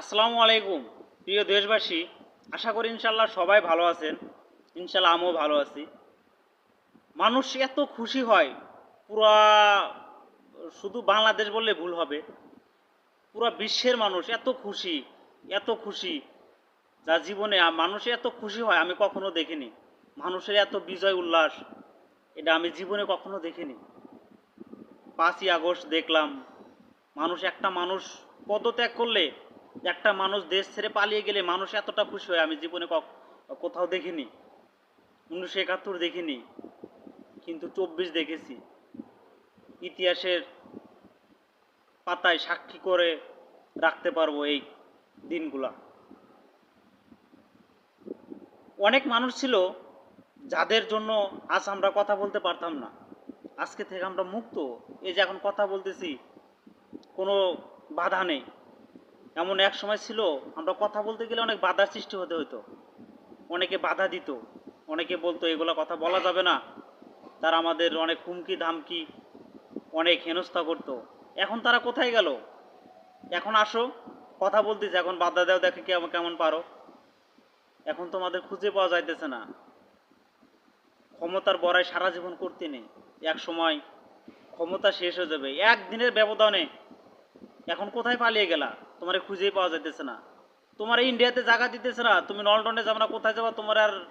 আসসালামু আলাইকুম, প্রিয় দেশবাসী। আশা করি ইনশাল্লাহ সবাই ভালো আছেন। ইনশাল্লাহ আমিও ভালো আছি। মানুষ এত খুশি হয়, পুরা শুধু বাংলাদেশ বললে ভুল হবে। পুরা বিশ্বের মানুষ এত খুশি এত খুশি। যা জীবনে মানুষ এত খুশি হয়, আমি কখনো দেখিনি। মানুষের এত বিজয় উল্লাস, এটা আমি জীবনে কখনো দেখিনি। পাঁচই আগস্ট দেখলাম, মানুষ একটা মানুষ পদত্যাগ করলে একটা মানুষ দেশ ছেড়ে পালিয়ে গেলে মানুষ এতটা খুশি হয়, আমি জীবনে কোথাও দেখিনি। উনিশশো একাত্তর দেখিনি, কিন্তু চব্বিশ দেখেছি। ইতিহাসের পাতায় সাক্ষী করে রাখতে পারব এই দিনগুলা। অনেক মানুষ ছিল যাদের জন্য আজ আমরা কথা বলতে পারতাম না। আজকে থেকে আমরা মুক্ত। এই যে এখন কথা বলতেছি, কোনো বাধা নেই। এমন এক সময় ছিল, আমরা কথা বলতে গেলে অনেক বাধার সৃষ্টি হতে হতো অনেকে বাধা দিত, অনেকে বলতো, এগুলো কথা বলা যাবে না। তারা আমাদের অনেক হুমকি, ধামকি, অনেক হেনস্থা করতো। এখন তারা কোথায় গেল? এখন আসো, কথা বলতেছে, এখন বাধা দেও, দেখে কেমন কেমন পারো। এখন তোমাদের খুঁজে পাওয়া যাইতেছে না। ক্ষমতার বড়াই সারা জীবন করতে নেই। এক সময় ক্ষমতা শেষ হয়ে যাবে। একদিনের ব্যবধানে এখন কোথায় পালিয়ে গেলা? তোমার খুঁজেই পাওয়া যাইতেছে না। তোমার ইন্ডিয়াতে জায়গা দিতেছে না। তুমি লন্ডনে যাবে না, কোথায় যাবা? তোমার আর